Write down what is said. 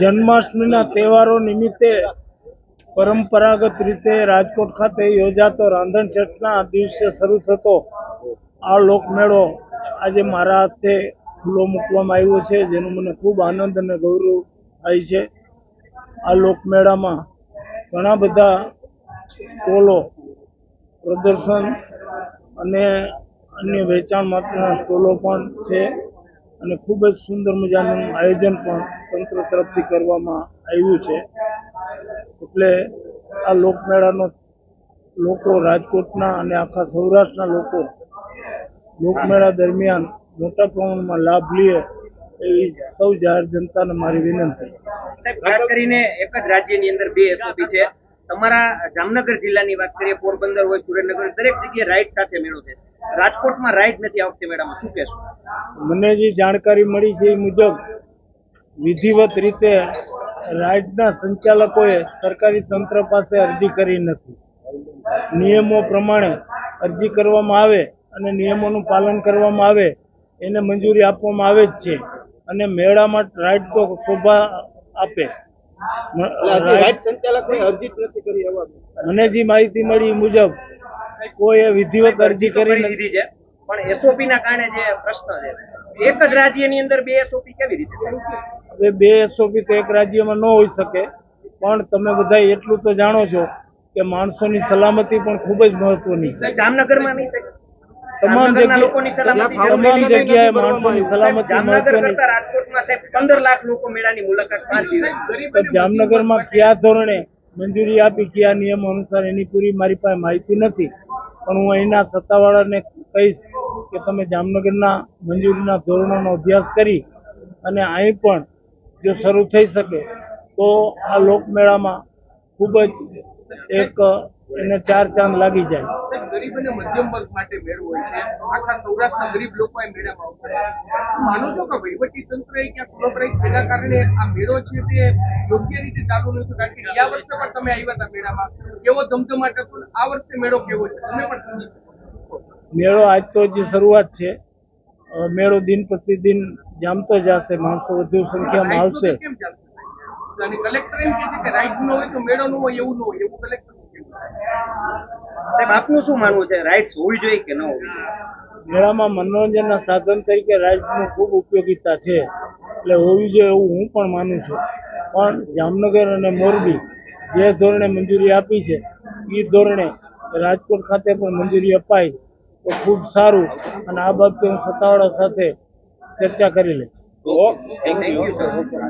જન્માષ્ટમીના તહેવારો નિમિત્તે પરંપરાગત રીતે રાજકોટ ખાતે યોજાતો રાંધણછઠના દિવસે શરૂ થતો આ લોકમેળો આજે મારા હાથે ખુલ્લો મૂકવામાં આવ્યો છે, જેનો મને ખૂબ આનંદ અને ગૌરવ થાય છે. આ લોકમેળામાં ઘણા બધા સ્ટોલો પ્રદર્શન અને અન્ય વેચાણ માટેના સ્ટોલો પણ છે. અને ખૂબ જ સુંદર મજાનું આયોજન પણ તંત્ર તરફથી કરવામાં આવ્યું છે. એટલે આ લોકમેળાનો લોકો રાજકોટના અને આખા સૌરાષ્ટ્રના લોકો લોકમેળા દરમિયાન મોટા પ્રમાણમાં લાભ લે એવી સૌ જાહેર જનતાને મારી વિનંતી ખાસ કરીને એક જ રાજ્યની અંદર બે એસઓપી છે. તમારા જામનગર જિલ્લાની વાત કરીએ, પોરબંદર હોય, સુરેન્દ્રનગર, દરેક જગ્યાએ રાઈડ સાથે મેળો છે. રાજકોટમાં રાઈડ નથી આ વખતે મેળામાં શું કહેશો? મને જે જાણકારી મળી છે એ મુજબ વિધિવત રીતે રાઇડના સંચાલકોએ સરકારી તંત્ર પાસે અરજી કરી નથી. નિયમો પ્રમાણે અરજી કરવામાં આવે અને નિયમોનું પાલન કરવામાં આવે એને મંજૂરી આપવામાં આવે જ છે અને મેળામાં રાઇડ તો શોભા આપે. મને જે માહિતી મળી મુજબ કોઈએ વિધિવત અરજી કરી લીધી છે પણ એસઓપી ના કારણે જે પ્રશ્ન છે એક જ રાજ્યની અંદર બે એસઓપી કેવી રીતે હવે બે એસઓપી તો એક રાજ્યમાં ન હોઈ શકે પણ તમે બધા એટલું તો જાણો છો કે માણસોની સલામતી પણ ખૂબ જ મહત્વની છે. જામનગરમાં નહીં તમામ જગ્યાએ તમામ જગ્યાએ માણસોની સલામતી જામનગર મહત્વની રાજકોટમાં સાહેબ પંદર લાખ લોકો મેળાની મુલાકાત જામનગરમાં કયા ધોરણે મંજૂરી આપી કયા નિયમો અનુસાર એની પૂરી મારી પાસે માહિતી નથી. પણ હું અહીંના સત્તાવાળાને કહીશ કે તમે જામનગરના મંજૂરીના ધોરણોનો અભ્યાસ કરી અને અહીં પણ જો શરૂ થઈ શકે તો આ લોકમેળામાં ખૂબ જ એક એને ચાર ચાંદ લાગી જાય. ગરીબ અને મધ્યમ વર્ગ માટે મેળો હોય છે. આખા સૌરાષ્ટ્રના ગરીબ લોકો એ મેળામાં આવતા માનો છો કે વહીવટી તંત્ર એ ક્યાં કોર્પોરેટ તેના કારણે આ મેળો છે તે યોગ્ય રીતે ચાલુ નથી કારણ કે ગયા વર્ષે પણ તમે આવ્યા હતા મેળામાં કેવો ધમધમાટ હતો આ વર્ષે મેળો કેવો છે? તમે પણ સમજી મેળો આજ તો જે શરૂઆત છે મેળો દિન પ્રતિદિન જામતો જશે માણસો વધુ સંખ્યામાં આવશે. કેમ ચાલશે અને કલેક્ટર એમ કહે છે કે રાઈડ નો હોય તો મેળો નો હોય એવું ન હોય એવું કલેક્ટર સાહેબ આપનું શું માનવું છે? રાઇટ્સ હોવી જોઈએ કે ન હોવી મેળામાં મનોરંજનના સાધન તરીકે રાજની ખૂબ ઉપયોગીતા છે. એટલે હોવી જોઈએ એવું હું પણ માનું છું. પણ જામનગર અને મોરબી જે ધોરણે મંજૂરી આપી છે એ ધોરણે રાજકોટ ખાતે પણ મંજૂરી અપાય તો ખૂબ સારું અને આ બાબતે હું સત્તાવાળા સાથે ચર્ચા કરી લઈશ. Thank you sir